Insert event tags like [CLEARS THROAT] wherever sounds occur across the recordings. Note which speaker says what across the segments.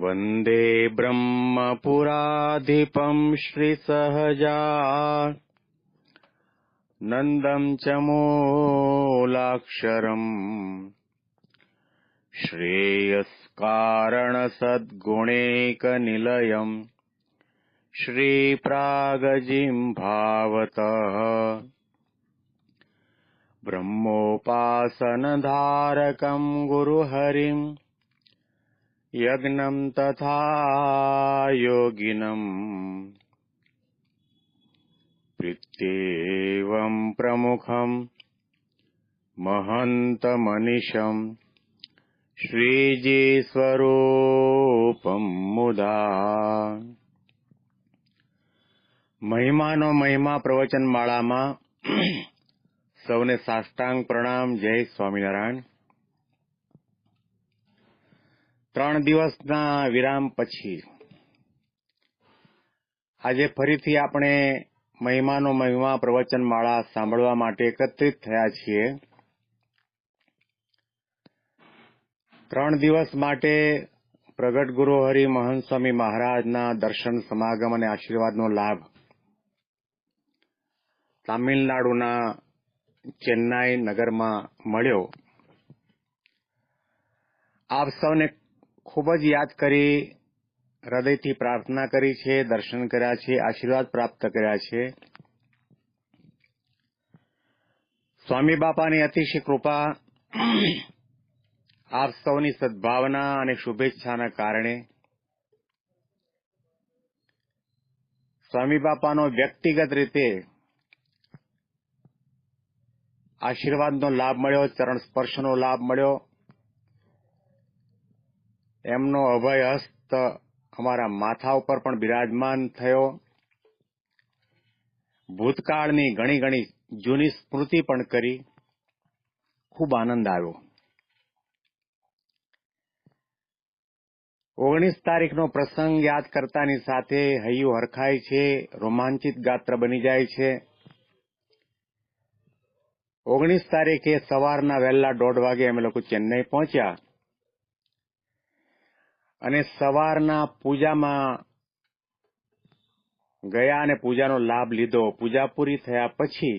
Speaker 1: वन्दे ब्रह्मपुराधिपम् श्रीसहजा। नन्दम् च मूलाक्षरम्। श्रीप्रागजिम् भावतः। ब्रह्मोपासनधारकम् गुरुहरिम् यज्ञम् तथा योगिनम् प्रीत्येवम् प्रमुखम् महन्तमनिशम् શ્રીજી મુદા મહિમાનો મહિમા પ્રવચન માળામાં સૌને સાષ્ટાંગ પ્રણામ જય સ્વામિનારાયણ ત્રણ દિવસના વિરામ પછી આજે ફરીથી આપણે મહિમાનો મહિમા પ્રવચન માળા સાંભળવા માટે એકત્રિત થયા છીએ. ત્રણ દિવસ માટે પ્રગટ ગુરુ હરિ મહંત સ્વામી મહારાજના દર્શન, સમાગમ અને આશીર્વાદનો લાભ તામિલનાડુના ચેન્નાઈ નગરમાં મળ્યો. આપ સૌને ખૂબ જ યાદ કરી, હૃદયથી પ્રાર્થના કરી છે, દર્શન કર્યા છે, આશીર્વાદ પ્રાપ્ત કર્યા છે. સ્વામી બાપાની અતિશય કૃપા [CLEARS THROAT] આપ સૌની સદભાવના અને શુભેચ્છાના કારણે સ્વામી બાપાનો વ્યક્તિગત રીતે આશીર્વાદનો લાભ મળ્યો, ચરણ સ્પર્શનો લાભ મળ્યો. એમનો અભય હસ્ત અમારા માથા ઉપર પણ બિરાજમાન થયો. ભૂતકાળની ઘણી ઘણી જૂની સ્મૃતિ પણ કરી. ખૂબ આનંદ આવ્યો. ઓગણીસ તારીખનો પ્રસંગ યાદ કરતાની સાથે હૈયું હરખાય છે, રોમાંચિત ગાત્ર બની જાય છે. ઓગણીસ તારીખે સવારના વહેલા દોઢ વાગે અમે લોકો ચેન્નઈ પહોંચ્યા. અને સવારના પૂજામાં ગયા અને પૂજાનો લાભ લીધો. પૂજા પૂરી થયા પછી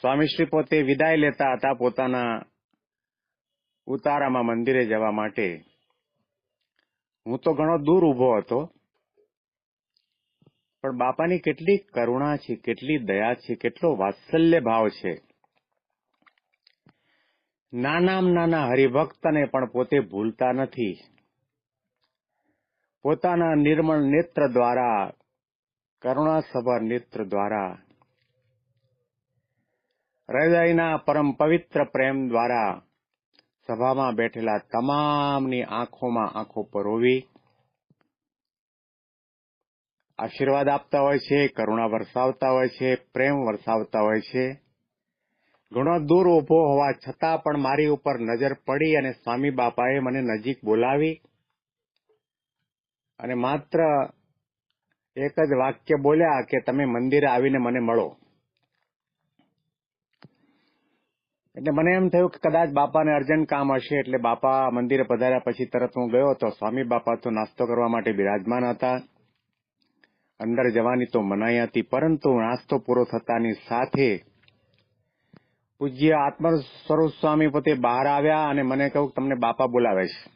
Speaker 1: સ્વામીશ્રી પોતે વિદાય લેતા હતા પોતાના ઉતારામાં મંદિરે જવા માટે. હું તો ઘણો દૂર ઊભો હતો, પણ બાપાની કેટલી કરુણા છે, કેટલી દયા છે, કેટલો વાત્સલ્ય ભાવ છે. નાનામાં નાના હરિભક્તને પણ પોતે ભૂલતા નથી. પોતાના નિર્મળ નેત્ર દ્વારા, કરુણાસભર નેત્ર દ્વારા, હૃદયના પરમ પવિત્ર પ્રેમ દ્વારા સભામાં બેઠેલા તમામની આંખોમાં આંખો પરોવી, આશીર્વાદ આપતા હોય છે, કરુણા વરસાવતા હોય છે, પ્રેમ વરસાવતા હોય છે. ઘણો દૂર ઊભો હોવા છતાં પણ મારી ઉપર નજર પડી અને સ્વામી બાપાએ મને નજીક બોલાવી અને માત્ર એક જ વાક્ય બોલ્યા કે તમે મંદિરે આવીને મને મળો. એટલે મને એમ થયું કે કદાચ બાપાને અર્જન્ટ કામ હશે એટલે બાપા મંદિરે પધાર્યા પછી તરત હું ગયો તો સ્વામી બાપા તો નાસ્તો કરવા માટે બિરાજમાન હતા. અંદર જવાની તો મનાઈ હતી, પરંતુ નાસ્તો પૂરો થતાની સાથે પૂજ્ય આત્મ સ્વરૂપ સ્વામી પોતે બહાર આવ્યા અને મને કહ્યું તમને બાપા બોલાવે છે.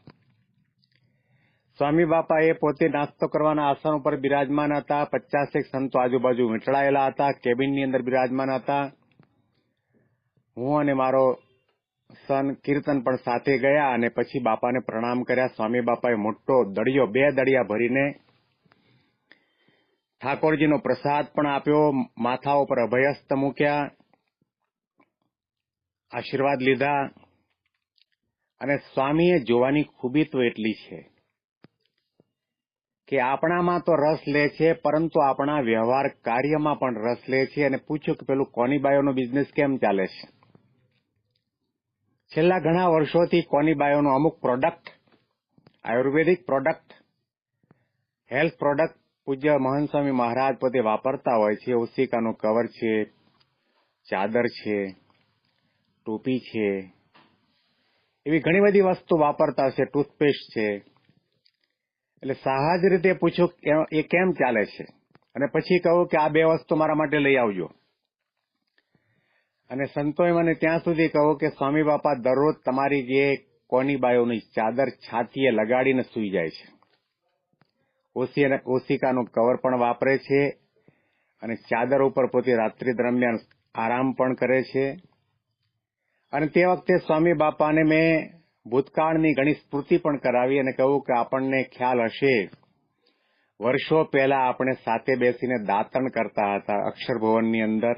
Speaker 1: સ્વામી બાપા એ પોતે નાસ્તો કરવાના આસન ઉપર બિરાજમાન હતા. પચાસેક સંતો આજુબાજુ વીંટળાયેલા હતા. કેબિનની અંદર બિરાજમાન હતા. હું અને મારો સન કીર્તન પણ સાથે ગયા અને પછી બાપાને પ્રણામ કર્યા. સ્વામી બાપાએ મોટો દળિયો, બે દળિયા ભરીને ઠાકોરજીનો પ્રસાદ પણ આપ્યો. માથા ઉપર અભયસ્ત મૂક્યા. આશીર્વાદ લીધા અને સ્વામીએ જોવાની ખૂબી તો એટલી છે કે આપણામાં તો રસ લે છે, પરંતુ આપણા વ્યવહાર કાર્યમાં પણ રસ લે છે અને પૂછ્યું કે પેલું કોનીબાયોનો બિઝનેસ કેમ ચાલે છે? છેલ્લા ઘણા વર્ષોથી કોનીબાયોનો અમુક product Ayurvedic product health product પૂજ્ય મહંત સ્વામી મહારાજ પોતે વાપરતા હોય છે ઓસિકાનું કવર છે, ચાદર છે ટોપી છે. એવી ઘણી બધી વસ્તુ વાપરતા છે ટૂથપેસ્ટ છે. એટલે સહજ રીતે પૂછો એ કેમ ચાલે છે? અને પછી કહું કે આ બે વસ્તુ મારા માટે લઈ આવજો. અને સંતોએ મને ત્યાં સુધી કહો કે સ્વામી બાપા દરરોજ તમારી જે કોની બાયોની ચાદર છાતીએ લગાડીને સૂઈ જાય છે. ઓસી અને ઓશિકાનું કવર પણ વાપરે છે અને ચાદર ઉપર પોતે રાત્રિ દરમિયાન આરામ પણ કરે છે. અને તે વખતે સ્વામી બાપાને મેં ભૂતકાળની ઘણી સ્મૃતિ પણ કરાવી અને કહ્યું કે આપણને ખ્યાલ હશે. વર્ષો પહેલા આપણે સાથે બેસીને દાંતણ કરતા હતા અક્ષરભવનની અંદર.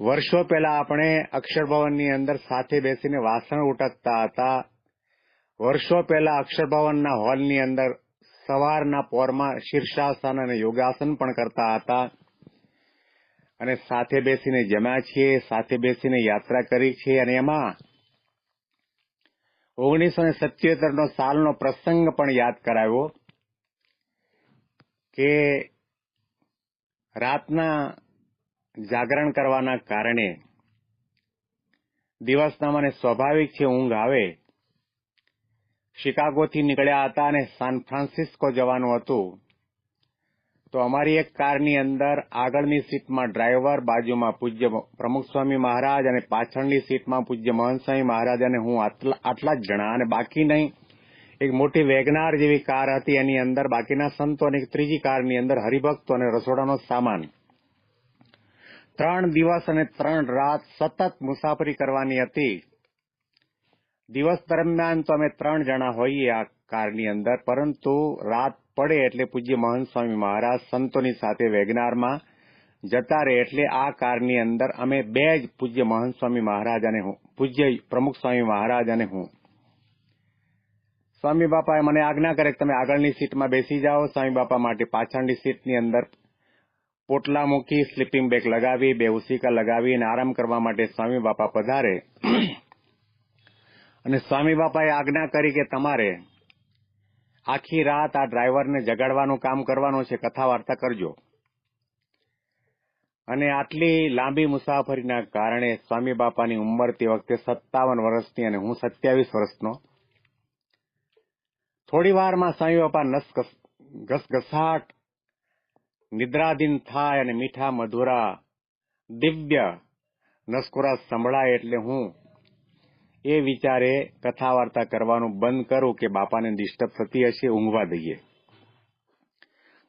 Speaker 1: વર્ષો પહેલા આપણે અક્ષરભવનની અંદર સાથે બેસીને વાસણ ઉટકતા હતા. વર્ષો પહેલા અક્ષરભવનના હોલની અંદર સવારના પોરમાં શીર્ષાસન અને યોગાસન પણ કરતા હતા. અને સાથે બેસીને જમ્યા છીએ, સાથે બેસીને યાત્રા કરી છે અને એમાં ઓગણીસો ને સત્યોતેરનો સાલનો પ્રસંગ પણ યાદ કરાવ્યો કે રાતના જાગરણ કરવાના કારણે દિવસના મને સ્વાભાવિક છે, ઊંઘ આવે. શિકાગોથી નીકળ્યા હતા અને સાન ફ્રાન્સિસ્કો જવાનું હતું. તો અમારી એક કારની અંદર આગળની સીટમાં ડ્રાઈવર, બાજુમાં પૂજ્ય પ્રમુખ સ્વામી મહારાજ અને પાછળની સીટમાં પૂજ્ય મહંત સ્વામી મહારાજ અને હું આટલા જ જણા. અને બાકી નહીં, એક મોટી વેગનાર જેવી કાર હતી એની અંદર. બાકીના સંતો અને એક ત્રીજી કારની અંદર હરિભક્તો અને રસોડાનો સામાન. ત્રણ દિવસ અને ત્રણ રાત સતત મુસાફરી કરવાની હતી. દિવસ દરમિયાન તો અમે ત્રણ જણા હોઈએ આ કારની અંદર, પરંતુ રાત પડે એટલે પૂજ્ય મહંત સ્વામી મહારાજ સંતોની સાથે વેગનારમાં જતા રહે એટલે આ કારની અંદર અમે બે જ પૂજ્ય મહંત સ્વામી મહારાજ અને હું, પૂજ્ય પ્રમુખ સ્વામી મહારાજ અને હું. સ્વામી બાપાએ મને આજ્ઞા કરે કે તમે આગળની સીટમાં બેસી જાઓ. સ્વામી બાપા માટે પાછળની સીટની અંદર પોટલા મૂકી, સ્લીપિંગ બેગ લગાવી, બે ઉસીકા લગાવી અને આરામ કરવા માટે સ્વામી બાપા પધારે. અને સ્વામી બાપાએ આજ્ઞા કરી કે તમારે આખી રાત આ ડ્રાઈવરને જગાડવાનું કામ કરવાનું છે કથા વાર્તા કરજો. અને આટલી લાંબી મુસાફરીના કારણે સ્વામી બાપાની ઉંમર તે વખતે સત્તાવન વર્ષની અને હું સત્યાવીસ વર્ષનો. થોડી વારમાં સ્વામી બાપા નસ ઘસઘસાટ નિદ્રાધીન થાય અને મીઠા મધુરા, દિવ્ય નસકોરા સંભળાય એટલે હું એ વિચારે કથા વાર્તા કરવાનું બંધ કરું કે બાપાને ડિસ્ટર્બ થતી હશે ઊંઘવા દઈએ.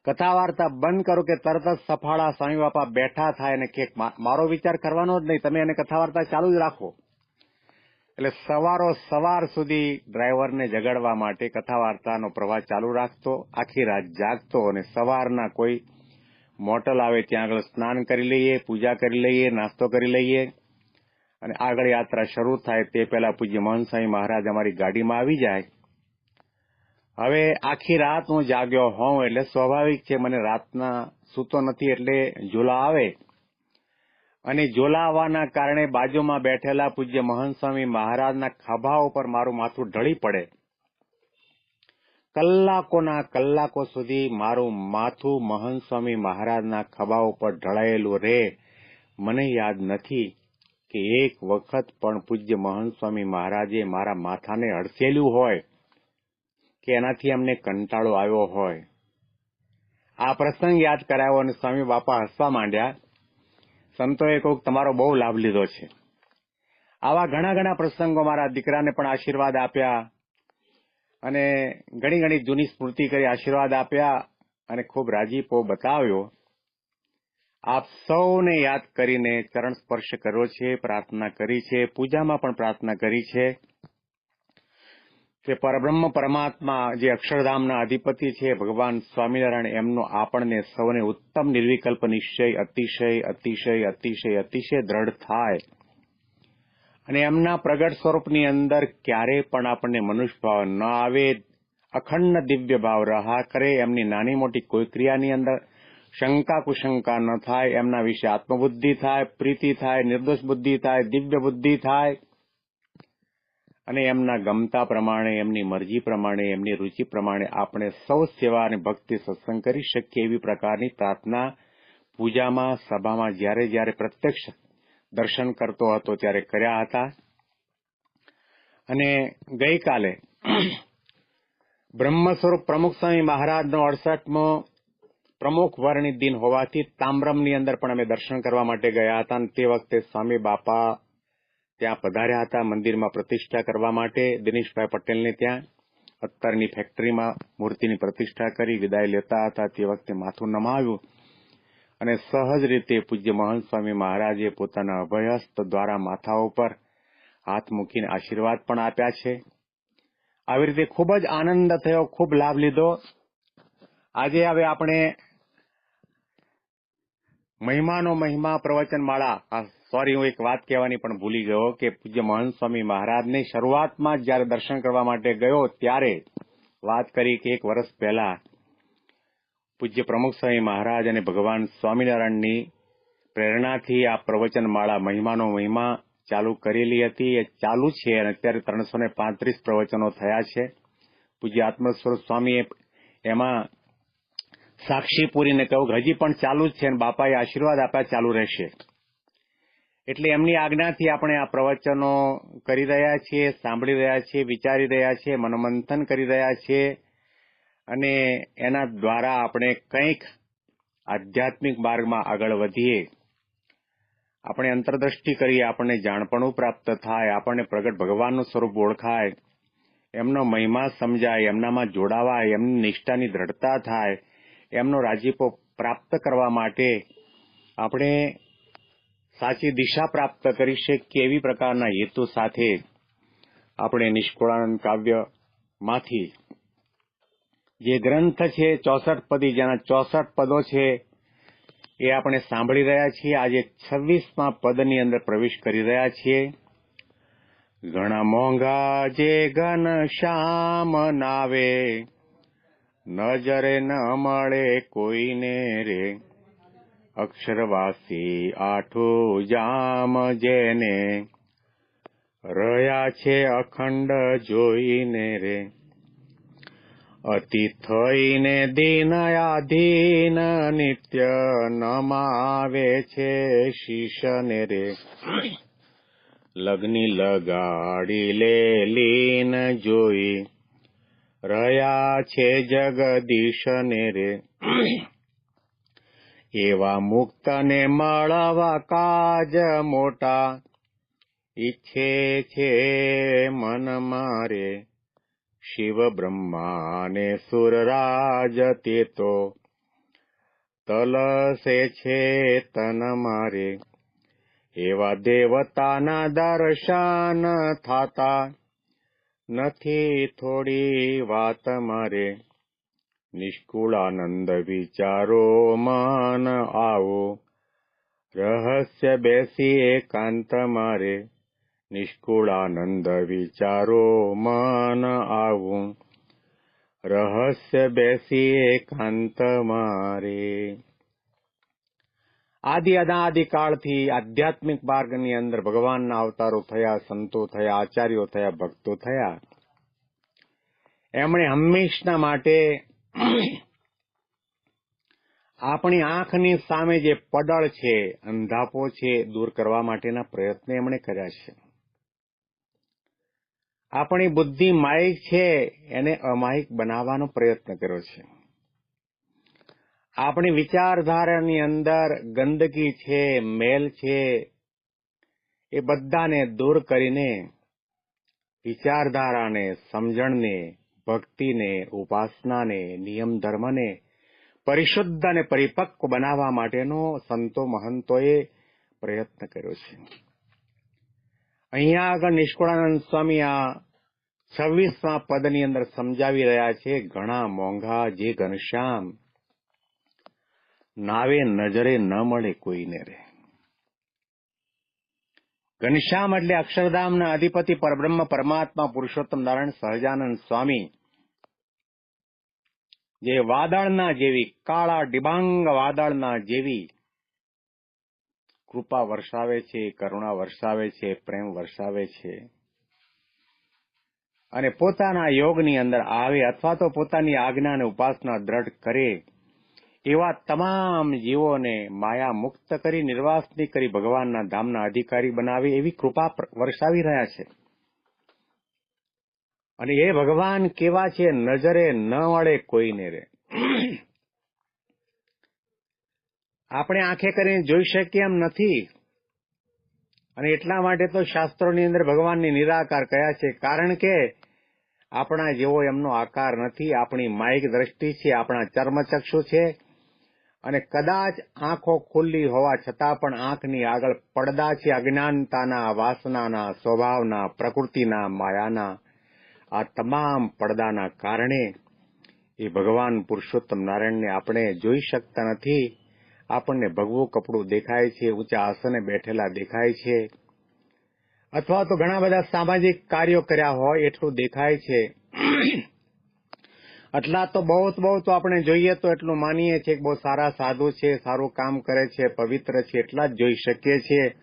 Speaker 1: કથા વાર્તા બંધ કરું કે તરત જ સફાળા સ્વામી બાપા બેઠા થાય અને કે મારો વિચાર કરવાનો જ નહીં, તમે એને કથા વાર્તા ચાલુ જ રાખો. એટલે સવારો સવાર સુધી ડ્રાઈવરને જગાડવા માટે કથા વાર્તાનો પ્રવાહ ચાલુ રાખતો, આખી રાત જાગતો અને સવારના કોઈ મોટલ આવે ત્યાં આગળ સ્નાન કરી લઈએ, પૂજા કરી લઈએ, નાસ્તો કરી લઈએ અને આગળ યાત્રા શરૂ થાય તે પહેલા પૂજ્ય મહંત મહારાજ અમારી ગાડીમાં આવી જાય. હવે આખી રાત હું જાગ્યો હોઉં એટલે સ્વાભાવિક છે મને રાતના સૂતો નથી એટલે ઝોલા આવે. અને ઝોલા આવવાના કારણે બાજુમાં બેઠેલા પૂજ્ય મહંત સ્વામી મહારાજના ખભા ઉપર મારું માથું ઢળી પડે. કલાકોના કલાકો સુધી મારું માથું મહંત સ્વામી મહારાજના ખભા ઉપર ઢળાયેલું રહે મને યાદ નથી. કે એક વખત પણ પૂજ્ય મહંત સ્વામી મહારાજે મારા માથાને હડસેલું હોય કે એનાથી અમને કંટાળો આવ્યો હોય. આ પ્રસંગ યાદ કરાયો અને સ્વામી બાપા હસવા માંડ્યા. સંતોએ કહું તમારો બહુ લાભ લીધો છે. આવા ઘણા ઘણા પ્રસંગો મારા દીકરાને પણ આશીર્વાદ આપ્યા અને ઘણી ઘણી જૂની સ્મૃતિ કરી આશીર્વાદ આપ્યા અને ખૂબ રાજીપો બતાવ્યો. આપ સૌને યાદ કરીને ચરણ સ્પર્શ કર્યો છે, પ્રાર્થના કરી છે, પૂજામાં પણ પ્રાર્થના કરી છે કે પરબ્રહ્મ પરમાત્મા જે અક્ષરધામના અધિપતિ છે, ભગવાન સ્વામિનારાયણ, એમનો આપણને સૌને ઉત્તમ નિર્વિકલ્પ, નિશ્ચય, અતિશય અતિશય અતિશય અતિશય દ્રઢ થાય અને એમના પ્રગટ સ્વરૂપની અંદર ક્યારે પણ આપણને મનુષ્ય ભાવ ન આવે, અખંડ દિવ્ય ભાવ રહા કરે, એમની નાની મોટી કોઈ ક્રિયાની અંદર શંકા કુશંકા ન થાય, એમના વિશે આત્મબુદ્ધિ થાય, પ્રીતિ થાય, નિર્દોષ બુદ્ધિ થાય, દિવ્ય બુદ્ધિ થાય, અને એમના ગમતા પ્રમાણે, એમની મરજી પ્રમાણે, એમની રુચિ પ્રમાણે આપણે સૌ સેવા અને ભક્તિ સત્સંગ કરી શકીએ એવી પ્રકારની પ્રાર્થના પૂજામાં, સભામાં જ્યારે જ્યારે પ્રત્યક્ષ દર્શન કરતો હતો ત્યારે કર્યા હતા. અને ગઈકાલે બ્રહ્મ સ્વરૂપ પ્રમુખ સ્વામી મહારાજનો અડસઠમો પ્રમુખ વર્ણિત દિન હોવાથી તામ્રમની અંદર પણ અમે દર્શન કરવા માટે ગયા હતા અને તે વખતે સ્વામી બાપા ત્યાં પધાર્યા હતા મંદિરમાં પ્રતિષ્ઠા કરવા માટે. દિનેશભાઈ પટેલને ત્યાં અત્તરની ફેક્ટરીમાં મૂર્તિની પ્રતિષ્ઠા કરી વિદાય લેતા હતા. તે વખતે માથું નમાવ્યું અને સહજ રીતે પૂજ્ય મહંત સ્વામી મહારાજે પોતાના અભયસ્ત દ્વારા માથા ઉપર હાથ મૂકીને આશીર્વાદ પણ આપ્યા છે. આવી રીતે ખૂબ જ આનંદ થયો, ખૂબ લાભ લીધો. આજે હવે આપણે મહિમાનો મહિમા પ્રવચન માળા. સોરી હું એક વાત કહેવાની પણ ભૂલી ગયો કે પૂજ્ય મહંત સ્વામી મહારાજને શરૂઆતમાં જ્યારે દર્શન કરવા માટે ગયો ત્યારે વાત કરી કે એક વર્ષ પહેલા પૂજ્ય પ્રમુખ સ્વામી મહારાજ અને ભગવાન સ્વામિનારાયણની પ્રેરણાથી આ પ્રવચન માળા મહિમાનો મહિમા ચાલુ કરેલી હતી. એ ચાલુ છે અને અત્યારે ત્રણસો પાંત્રીસ પ્રવચનો થયા છે. પૂજ્ય આત્મસ્વરૂપ સ્વામીએ એમાં સાક્ષી પૂરીને કહ્યું કે હજી પણ ચાલુ જ છે અને બાપાએ આશીર્વાદ આપ્યા, ચાલુ રહેશે. એટલે એમની આજ્ઞાથી આપણે આ પ્રવચનો કરી રહ્યા છીએ, સાંભળી રહ્યા છીએ, વિચારી રહ્યા છીએ, મનોમંથન કરી રહ્યા છીએ અને એના દ્વારા આપણે કંઈક આધ્યાત્મિક માર્ગમાં આગળ વધીએ. આપણે અંતરદ્રષ્ટિ કરીએ, આપણને જાણપણું પ્રાપ્ત થાય, આપણને પ્રગટ ભગવાનનું સ્વરૂપ ઓળખાય, એમનો મહિમા સમજાય, એમનામાં જોડાવાય, એમની નિષ્ઠાની દ્રઢતા થાય એમનો રાજીપો પ્રાપ્ત કરવા માટે આપણે સાચી દિશા પ્રાપ્ત કરી શકીએ એવી પ્રકારના હેતુ સાથે આપણે નિષ્કુળાનંદ કાવ્યમાંથી જે ગ્રંથ છે, ચોસઠ પદી, જેના ચોસઠ પદો છે, એ આપણે સાંભળી રહ્યા છીએ. આજે છવ્વીસમાં પદની અંદર પ્રવેશ કરી રહ્યા છીએ. ઘણા મોંઘા જે ઘન શ્યામ નાવે નજરે ન મળે કોઈને રે અક્ષરવાસી આઠું જામ જેને રહ્યા છે અખંડ જોઈને રે અતિ થઈને દીન આધીન નિત્ય નમાવે છે શીશને રે લગ્ની લગાડી લે લીન જોઈ રહ્યા છે જગદીશને રે. એવા મુક્તને મળવા કાજ મોટા ઈચ્છે છે મન મારે. શિવ બ્રહ્માને સુરરાજ તે તો તલસે છે તન મારે. એવા દેવતાના દર્શન થાતા નથી થોડી વાત મારે. નિષ્કુળાનંદ વિચારો, માન આવો. રહસ્ય બેસી એકાંત મારે. નિષ્કુળાનંદ વિચારો, માન આવું. રહસ્ય બેસી એકાંત મારે. આદિ અનાદિ કાળથી આધ્યાત્મિક માર્ગની અંદર ભગવાનના અવતારો થયા સંતો થયા આચાર્યો થયા ભક્તો થયા એમણે હંમેશના માટે આપણી આંખની સામે જે પડળ છે અંધાપો છે દૂર કરવા માટેના પ્રયત્ન એમણે કર્યા છે આપણી બુદ્ધિ માયિક છે એને અમાયિક બનાવવાનો પ્રયત્ન કર્યો છે આપણી વિચારધારાની અંદર ગંદકી છે, મેલ છે, એ બધાને દૂર કરીને વિચારધારાને, સમજણને, ભક્તિને, ઉપાસનાને, નિયમ ધર્મને પરિશુદ્ધ અને પરિપક્વ બનાવવા માટેનો સંતો મહંતોએ પ્રયત્ન કર્યો છે. અહીંયા આગળ નિષ્કુળાનંદ સ્વામી આ છવ્વીસમાં પદની અંદર સમજાવી રહ્યા છે, ઘણા મોંઘા જે ઘનશ્યામ નાવે નજરે ન મળે કોઈને રે. ઘનશ્યામ એટલે અક્ષરધામના અધિપતિ પરબ્રહ્મ પરમાત્મા પુરુષોત્તમ નારાયણ સહજાનંદ સ્વામી, જે વાદળના જેવી, કાળા ડિબાંગ વાદળના જેવી કૃપા વરસાવે છે, કરુણા વરસાવે છે, પ્રેમ વરસાવે છે. અને પોતાના યોગની અંદર આવે અથવા તો પોતાની આજ્ઞા અને ઉપાસના દ્રઢ કરે. એવા તમામ જીવોને માયા મુક્ત કરી, નિર્વાસની કરી, ભગવાનના ધામના અધિકારી બનાવે એવી કૃપા વરસાવી રહ્યા છે. અને એ ભગવાન કેવા છે, નજરે ન વળે કોઈને રે. આપણે આંખે કરીને જોઈ શકીએ એમ નથી. અને એટલા માટે તો શાસ્ત્રોની અંદર ભગવાનની નિરાકાર કયા છે. કારણ કે આપણા જેવો એમનો આકાર નથી. આપણી માયિક દ્રષ્ટિ છે, આપણા ચર્મચક્ષુ છે. અને કદાચ આંખો ખુલ્લી હોવા છતાં પણ આંખની આગળ પડદા છે અજ્ઞાનતાના, વાસનાના, સ્વભાવના, પ્રકૃતિના, માયાના, આ તમામ પડદાના કારણે એ ભગવાન પુરુષોત્તમ નારાયણને આપણે જોઈ શકતા નથી. આપણને ભગવું કપડું દેખાય છે, ઊંચા આસને બેઠેલા દેખાય છે. અથવા તો ઘણા બધા સામાજિક કાર્યો કર્યા હોય એટલું દેખાય છે. એટલા તો બહુ બહુ તો આપણે જોઈએ તો એટલું માનીએ છીએ કે બહુ સારા સાધુ છે, સારું કામ કરે છે, પવિત્ર છે, એટલા જ જોઈ શકીએ છીએ.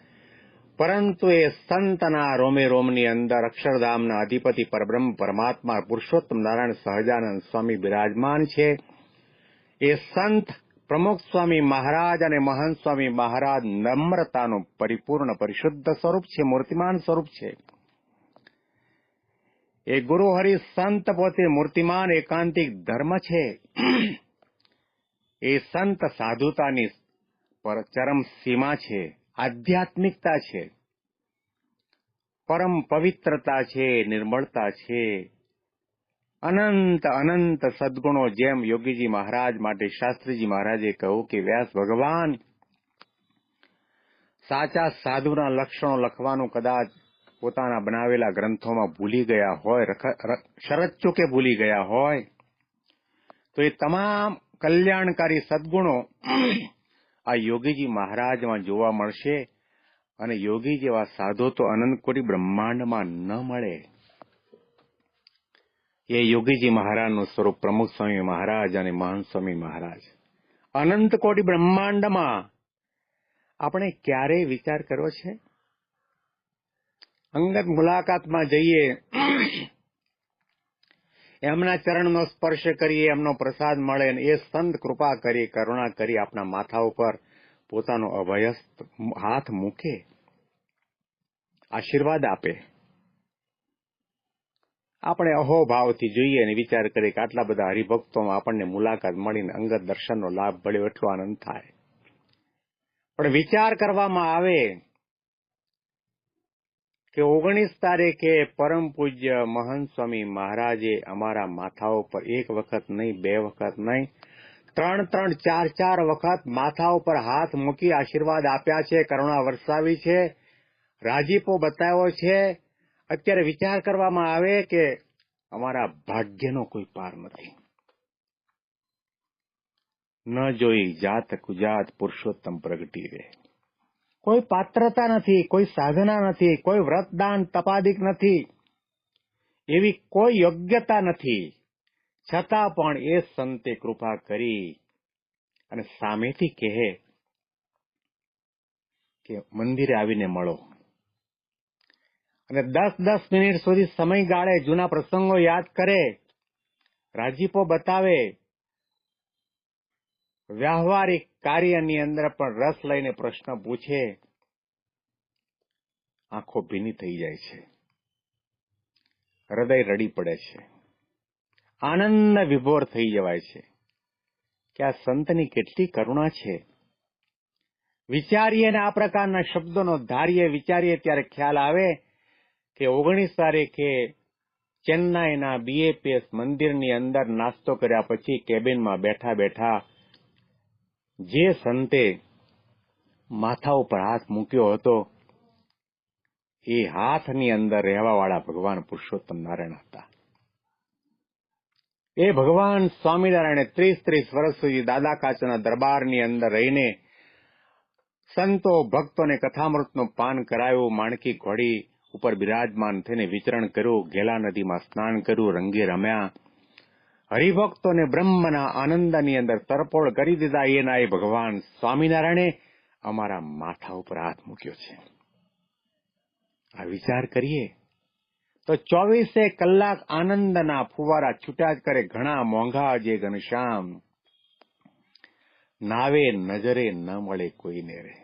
Speaker 1: પરંતુ એ સંતના રોમે રોમની અંદર અક્ષરધામના અધિપતિ પરબ્રહ્મ પરમાત્મા પુરુષોત્તમ નારાયણ સહજાનંદ સ્વામી બિરાજમાન છે. એ સંત પ્રમુખ સ્વામી મહારાજ અને મહંત સ્વામી મહારાજ નમ્રતાનું પરિપૂર્ણ, પરિશુદ્ધ સ્વરૂપ છે, મૂર્તિમાન સ્વરૂપ છે. એ ગુરુ હરિ સંત પોતે મૂર્તિમાન એકાંતિક ધર્મ છે. એ સંત સાધુતાની પર ચરમ સીમા છે, આધ્યાત્મિકતા છે, પરમ પવિત્રતા છે, નિર્મળતા છે. અનંત અનંત સદગુણો જેમ યોગીજી મહારાજ માટે શાસ્ત્રીજી મહારાજે કહ્યું કે વ્યાસ ભગવાન સાચા સાધુના લક્ષણો લખવાનું કદાચ પોતાના બનાવેલા ગ્રંથોમાં ભૂલી ગયા હોય શરત ચૂકે ભૂલી ગયા હોય, તો એ તમામ કલ્યાણકારી સદગુણો આ યોગીજી મહારાજમાં જોવા મળશે અને યોગી જેવા સાધુ તો અનંતકોટી બ્રહ્માંડમાં ન મળે. એ યોગીજી મહારાજનું સ્વરૂપ પ્રમુખ સ્વામી મહારાજ અને મહંત સ્વામી મહારાજ. અનંત કોટી બ્રહ્માંડમાં આપણે ક્યારેય વિચાર કર્યો છે? અંગત મુલાકાતમાં જઈએ. એમના ચરણનો સ્પર્શ કરીએ, એમનો પ્રસાદ મળે એ સંત કૃપા કરી, કરુણા કરી આપણા માથા ઉપર પોતાનો અભયસ્ત હાથ મૂકે, આશીર્વાદ આપે. આપણે અહોભાવથી જોઈએ અને વિચાર કરીએ કે આટલા બધા હરિભક્તોમાં આપણને મુલાકાત મળીને અંગત દર્શનનો લાભ મળ્યો એટલો આનંદ થાય. પણ વિચાર કરવામાં આવે કે ઓગણીસ તારીખે પરમ પૂજ્ય મહંત સ્વામી મહારાજે અમારા માથાઓ પર એક વખત નહીં, બે વખત નહીં, ત્રણ ત્રણ, ચાર ચાર વખત માથા ઉપર હાથ મૂકી આશીર્વાદ આપ્યા છે, કરુણા વરસાવી છે, રાજીપો બતાવ્યો છે. અત્યારે વિચાર કરવામાં આવે કે અમારા ભાગ્યનો કોઈ પાર નથી. ન જોઈ જાત કુજાત પુરુષોત્તમ પ્રગટી રે કોઈ પાત્રતા નથી, કોઈ સાધના નથી, કોઈ વ્રતદાન તપાદિક નથી, એવી કોઈ યોગ્યતા નથી. છતાં પણ એ સંતે કૃપા કરી અને સામેથી કહે કે મંદિરે આવીને મળો. અને દસ દસ મિનિટ સુધી સમય ગાળે જૂના પ્રસંગો યાદ કરે, રાજીપો બતાવે, વ્યવહારિક કાર્યની અંદર પણ રસ લઈને પ્રશ્ન પૂછે, આંખો ભીની થઈ જાય છે. હૃદય રડી પડે છે. આનંદ વિભોર થઈ જવાય છે. કે આ સંતની કેટલી કરુણા છે. વિચારીએ ને આ પ્રકારના શબ્દોનો ધારીએ, વિચારીએ ત્યારે ખ્યાલ આવે કે ઓગણીસ તારીખે ચેન્નાઈના બીએપીએસ મંદિરની અંદર નાસ્તો કર્યા પછી કેબિનમાં બેઠા બેઠા જે સંતે માથા ઉપર હાથ મૂક્યો હતો, એ હાથની અંદર રહેવાવાળા ભગવાન પુરુષોત્તમ નારાયણ હતા. એ ભગવાન સ્વામિનારાયણે ત્રીસ ત્રીસ વર્ષ સુધી દાદા કાચના દરબારની અંદર રહીને સંતો, ભક્તોને કથામૃતનું પાન કરાયું માણકી ઘોડી ઉપર બિરાજમાન થઈને વિચરણ કર્યું, ગેલા નદીમાં સ્નાન કર્યું, રંગે રમ્યા હરિભક્તોને બ્રહ્મના આનંદની અંદર તરપોળ કરી દીધા એના એ ભગવાન સ્વામિનારાયણે અમારા માથા ઉપર હાથ મૂક્યો છે. આ વિચાર કરીએ તો ચોવીસે કલાક આનંદના ફુવારા છૂટ્યા જ કરે ઘણા મોંઘા જે ઘનશ્યામ. નાવે નજરે ન મળે કોઈને રે.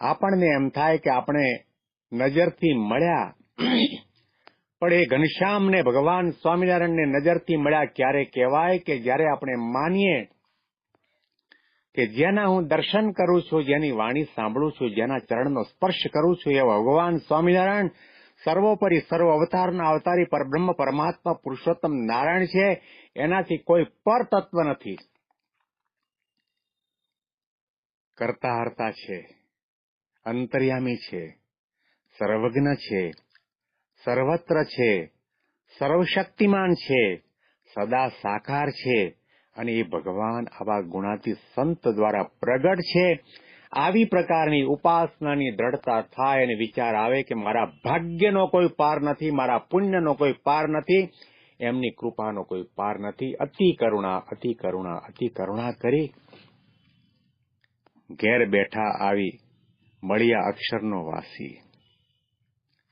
Speaker 1: આપણને એમ થાય કે આપણે નજરથી મળ્યા પણ એ ઘનશ્યામને ભગવાન સ્વામિનારાયણને નજરથી મળ્યા ક્યારે કહેવાય કે જ્યારે આપણે માનીએ કે જેના હું દર્શન કરું છું, જેની વાણી સાંભળું છું, જેના ચરણનો સ્પર્શ કરું છું એવા ભગવાન સ્વામિનારાયણ સર્વોપરી સર્વ અવતારના અવતારી પરબ્રહ્મ પરમાત્મા પુરુષોત્તમ નારાયણ છે, એનાથી કોઈ પર તત્વ નથી. કરતા હરતા છે, અંતર્યામી છે, સર્વજ્ઞ છે સર્વત્ર છે, સર્વશક્તિમાન છે, સદા સાકાર છે અને એ ભગવાન આવા ગુણાતી સંત દ્વારા પ્રગટ છે. આવી પ્રકારની ઉપાસનાની દ્રઢતા થાય અને વિચાર આવે કે મારા ભાગ્યનો કોઈ પાર નથી, મારા પુણ્યનો કોઈ પાર નથી, એમની કૃપાનો કોઈ પાર નથી. અતિ કરુણા અતિ કરુણા અતિ કરુણા કરી ઘેર બેઠા આવી મળ્યા અક્ષરનો વાસી.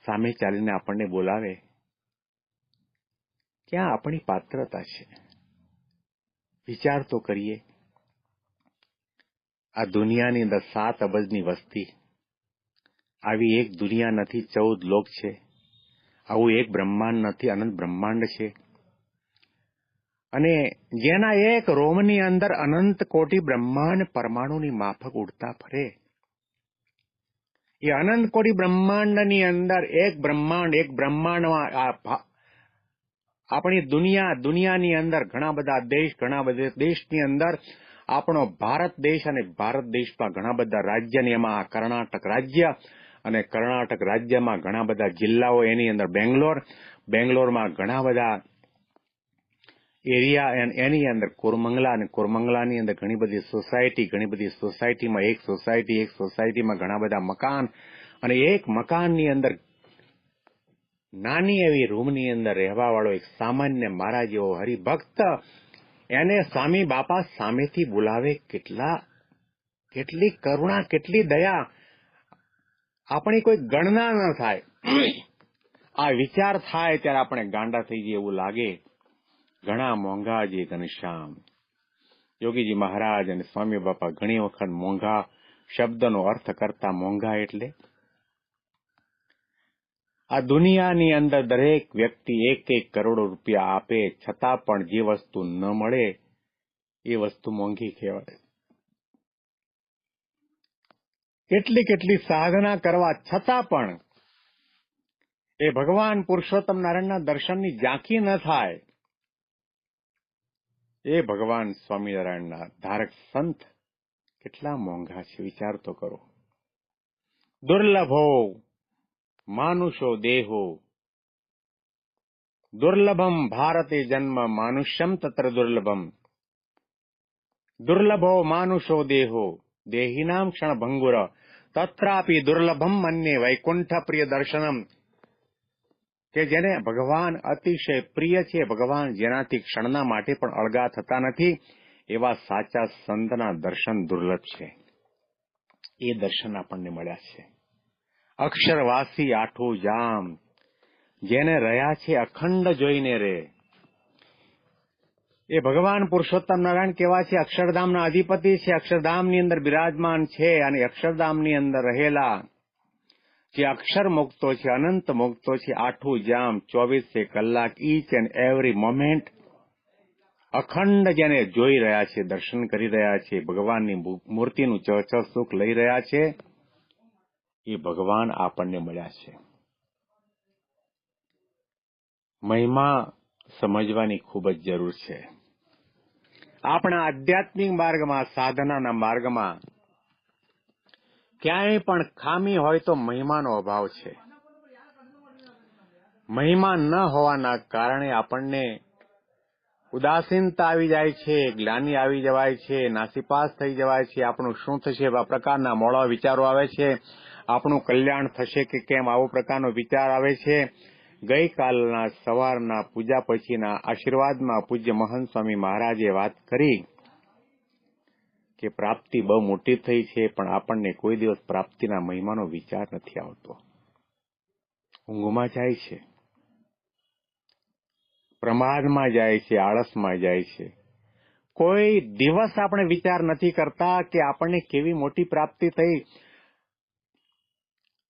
Speaker 1: સામે ચાલીને આપણને બોલાવે ક્યાં આપણી પાત્રતા છે. વિચાર તો કરીએ. આ દુનિયાની અંદર સાત અબજની વસ્તી. આવી એક દુનિયા નથી, ચૌદ લોક છે. આવું એક બ્રહ્માંડ નથી, અનંત બ્રહ્માંડ છે. અને જેના એક રોમની અંદર અનંત કોટી બ્રહ્માંડ પરમાણુની માફક ઉડતા ફરે. એ અનંત કોટી બ્રહ્માંડની અંદર એક બ્રહ્માંડ, એક બ્રહ્માંડમાં આપણી દુનિયા, દુનિયાની અંદર ઘણા બધા દેશ, ઘણા બધા દેશની અંદર આપણો ભારત દેશ અને ભારત દેશમાં ઘણા બધા રાજ્યની એમાં કર્ણાટક રાજ્ય અને કર્ણાટક રાજ્યમાં ઘણા બધા જિલ્લાઓ એની અંદર બેંગ્લોર. બેંગ્લોરમાં ઘણા બધા એરિયા એન્ડ એની અંદર કોરમંગલા અને કોરમંગલાની અંદર ઘણી બધી સોસાયટી ઘણી બધી સોસાયટીમાં એક સોસાયટી, એક સોસાયટીમાં ઘણા બધા મકાન અને એક મકાનની અંદર નાની એવી રૂમની અંદર રહેવા વાળો એક સામાન્ય મારા જેવો હરિભક્ત એને સ્વામી બાપા સામેથી બોલાવે કેટલા કેટલી કરુણા, કેટલી દયા. આપણી કોઈ ગણના ન થાય. આ વિચાર થાય ત્યારે આપણે ગાંડા થઈ જઈએ એવું લાગે. ઘણા મોંઘા જે ઘનશ્યામ યોગીજી મહારાજ અને સ્વામી બાપા ઘણી વખત મોંઘા શબ્દનો અર્થ કરતા મોંઘા એટલે? આ દુનિયાની અંદર દરેક વ્યક્તિ એક એક કરોડો રૂપિયા આપે છતાં પણ જે વસ્તુ ન મળે, એ વસ્તુ મોંઘી કહેવાય. કેટલી કેટલી સાધના કરવા છતાં પણ એ ભગવાન પુરુષોત્તમ નારાયણના દર્શનની ઝાંખી ન થાય. એ ભગવાન સ્વામિનારાયણના ધારક સંત કેટલા મોંઘા છે, વિચાર તો કરો. દુર્લભો, માનુષો દેહો. દુર્લભમ ભારતે જન્મ માનુષ્યમ તત્ર દુર્લભમ. દુર્લભો માનુષો દેહો. દેહિનામ ક્ષણ ભંગુર તત્રાપી દુર્લભમ મન્યે વૈકુંઠ પ્રિય દર્શનમ. કે જેને ભગવાન અતિશય પ્રિય છે, ભગવાન જેનાથી ક્ષણના માટે પણ અળગા થતા નથી, એવા સાચા સંતના દર્શન દુર્લભ છે. એ દર્શન આપણને મળ્યા છે. અક્ષરવાસી આઠો જામ, જેને રહ્યા છે અખંડ જોઈને રે. એ ભગવાન પુરુષોત્તમ નારાયણ કેવા છે? અક્ષરધામના અધિપતિ છે, અક્ષરધામની અંદર બિરાજમાન છે અને અક્ષરધામની અંદર રહેલા જે અક્ષર મુક્તો છે, અનંત મુક્તો છે, આઠું જામ, ચોવીસે કલાક, ઈચ એન્ડ એવરી મોમેન્ટ અખંડ જેને જોઈ રહ્યા છે, દર્શન કરી રહ્યા છે, ભગવાનની મૂર્તિનું ચ ચ સુખ લઈ રહ્યા છે, એ ભગવાન આપણને મળ્યા છે. મહિમા સમજવાની ખૂબ જ જરૂર છે. આપણા આધ્યાત્મિક માર્ગમાં, સાધનાના માર્ગમાં ક્યાંય પણ ખામી હોય તો મહિમાનો અભાવ છે. મહિમા ન હોવાના કારણે આપણને ઉદાસીનતા આવી જાય છે, ગ્લાની આવી જવાય છે, નાસીપાસ થઈ જવાય છે, આપણું શું થશે એવા પ્રકારના મોડા વિચારો આવે છે, આપણું કલ્યાણ થશે કે કેમ, આવો પ્રકારનો વિચાર આવે છે. ગઈકાલના સવારના પૂજા પછીના આશીર્વાદમાં પૂજ્ય મહંત સ્વામી મહારાજે વાત કરી. કે પ્રાપ્તિ બહુ મોટી થઈ છે, પણ આપણને કોઈ દિવસ પ્રાપ્તિના મહિમાનો વિચાર નથી આવતો. ઊંઘમાં જાય છે. પ્રમાદમાં જાય છે, આળસમાં જાય છે. કોઈ દિવસ આપણે વિચાર નથી કરતા કે આપણને કેવી મોટી પ્રાપ્તિ થઈ.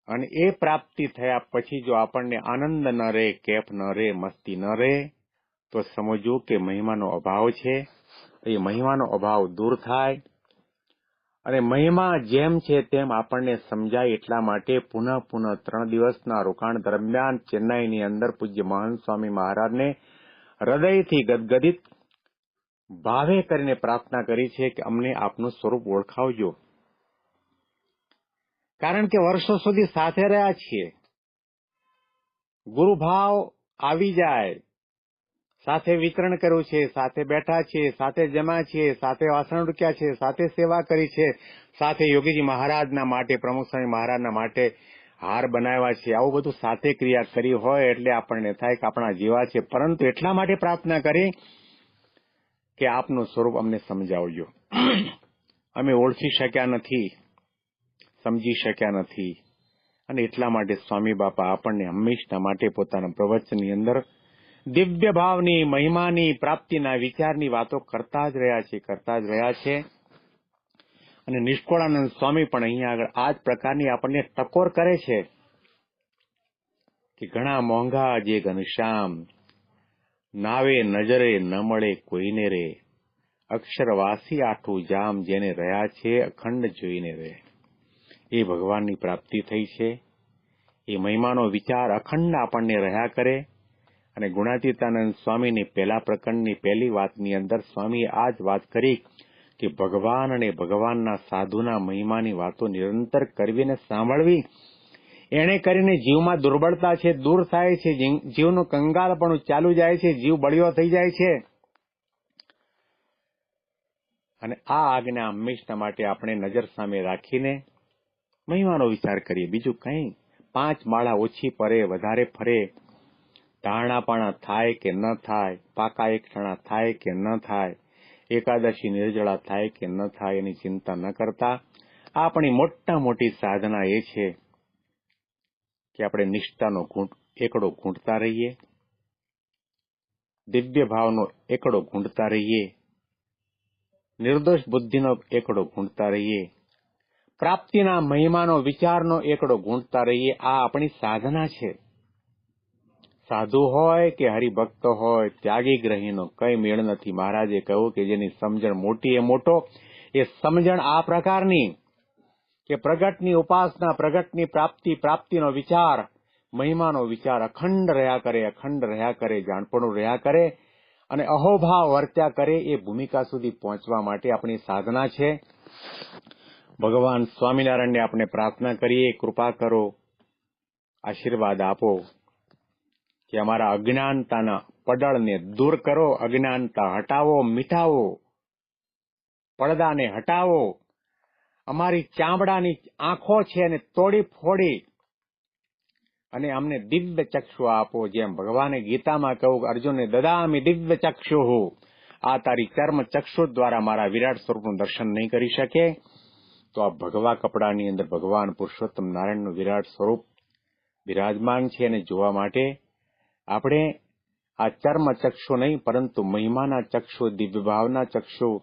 Speaker 1: અને એ પ્રાપ્તિ થયા પછી જો આપણને આનંદ ન રહે કેફ ન રહે, મસ્તી ન રહે, તો સમજવું કે મહિમાનો અભાવ છે. એ મહિમાનો અભાવ દૂર થાય. અને મહિમા જેમ છે તેમ આપણને સમજાય એટલા માટે પુનઃ પુનઃ ત્રણ દિવસના રોકાણ દરમિયાન ચેન્નાઈની અંદર પૂજ્ય મહંત સ્વામી મહારાજને હૃદયથી ગદગદિત ભાવે કરીને પ્રાર્થના કરી છે કે અમને આપનું સ્વરૂપ ઓળખાવજો. કારણ કે વર્ષો સુધી સાથે રહ્યા છીએ. ગુરુભાવ આવી જાય. સાથે વિતરણ કર્યું છે, સાથે બેઠા છીએ સાથે જમા છીએ સાથે વાસણ રૂક્યા છે, સાથે સેવા કરી છે, સાથે યોગીજી મહારાજના માટે પ્રમુખ સ્વામી મહારાજના માટે હાર બનાવ્યા છે. આવું બધું સાથે ક્રિયા કરી હોય એટલે આપણને થાય કે આપણા જીવા છે. પરંતુ એટલા માટે પ્રાર્થના કરી કે આપનું સ્વરૂપ અમને સમજાવજો. અમે ઓળખી શક્યા નથી, સમજી શક્યા નથી. અને એટલા માટે સ્વામી બાપા આપણને હંમેશા માટે પોતાના પ્રવચનની અંદર દિવ્ય ભાવની મહિમાની પ્રાપ્તિના વિચારની વાતો કરતા જ રહ્યા છે, કરતા જ રહ્યા છે. અને નિષ્કોળાનંદ સ્વામી પણ અહીંયા આગળ આ જ પ્રકારની આપણને ટકોર કરે છે કે ઘણા મોંઘા જે ઘનશ્યામ, નાવે નજરે ન મળે કોઈને રે, અક્ષરવાસી આઠું જામ જેને રહ્યા છે અખંડ જોઈને રે. એ ભગવાનની પ્રાપ્તિ થઈ છે. એ મહિમાનો વિચાર અખંડ આપણને રહ્યા કરે. અને ગુણાતીતાનંદ સ્વામીની પહેલા પ્રકરણની પહેલી વાતની અંદર સ્વામીએ આ જ વાત કરી કે ભગવાન અને ભગવાનના સાધુના મહિમાની વાતો નિરંતર કરવી અને સાંભળવી. એણે કરીને જીવમાં દુર્બળતા છે, દૂર થાય છે જીવનું પણ ચાલુ જાય છે, જીવ બળિયો થઈ જાય છે. અને આ આજ્ઞા હંમેશા માટે આપણે નજર સામે રાખીને મહિમાનો વિચાર કરીએ. બીજું કંઈ. પાંચ માળા ઓછી પરે, વધારે ફરે. ધારણાપાણા થાય કે ન થાય, પાકા એકઠાણા થાય કે ન થાય, એકાદશી નિર્જળા થાય કે ન થાય એની ચિંતા ન કરતા. આપણી મોટા મોટી સાધના એ છે કે આપણે નિષ્ઠાનો એકડો ઘૂંટતા રહીએ. દિવ્ય ભાવનો એકડો ઘૂંટતા રહીએ. નિર્દોષ બુદ્ધિનો એકડો ઘૂંટતા રહીએ. પ્રાપ્તિના મહિમાનો વિચારનો એકડો ઘૂંટતા રહીએ. આ આપણી સાધના છે. સાધુ હોય કે હરિભક્ત હોય, ત્યાગી ગ્રહીનો, કઈ મેળ નથી. મહારાજે કહ્યું કે જેની સમજણ મોટી એ મોટો. એ સમજણ આ પ્રકારની કે પ્રગટની ઉપાસના, પ્રગટની પ્રાપ્તિ, પ્રાપ્તિનો વિચાર, મહિમાનો વિચાર અખંડ રહ્યા કરે, અખંડ રહ્યા કરે, જાણપણું રહ્યા કરે અને અહોભાવ વર્ત્યા કરે એ ભૂમિકા સુધી પહોંચવા માટે આપણી સાધના છે. ભગવાન સ્વામિનારાયણને આપણે પ્રાર્થના કરીએ, કૃપા કરો, આશીર્વાદ આપો. કે અમારા અજ્ઞાનતાના પડળને દૂર કરો, અજ્ઞાનતા હટાવો, મિટાવો, પડદાને હટાવો. અમારી ચામડાની આંખો છે અને તોડી ફોડી અને અમને દિવ્ય ચક્ષુ આપો, જેમ ભગવાને ગીતામાં કહ્યું અર્જુનને દદામી દિવ્ય ચક્ષુ આ તારી ચર્મ ચક્ષુ દ્વારા મારા વિરાટ સ્વરૂપનું દર્શન નહીં કરી શકે. તો આ ભગવા કપડાની અંદર ભગવાન પુરુષોત્તમ નારાયણનું વિરાટ સ્વરૂપ બિરાજમાન છે અને જોવા માટે આપણે આ ચર્મ ચક્ષુ નહીં, પરંતુ મહિમાના ચક્ષુ દિવ્ય ભાવના ચક્ષુ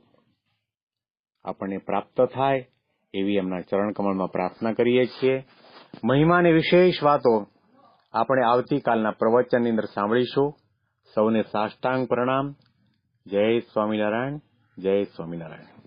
Speaker 1: આપણને પ્રાપ્ત થાય એવી એમના ચરણ કમળમાં પ્રાર્થના કરીએ છીએ. મહિમાની વિશેષ વાતો આપણે આવતીકાલના પ્રવચનની અંદર સાંભળીશું. સૌને સાષ્ટાંગ પ્રણામ. જય સ્વામિનારાયણ જય સ્વામિનારાયણ.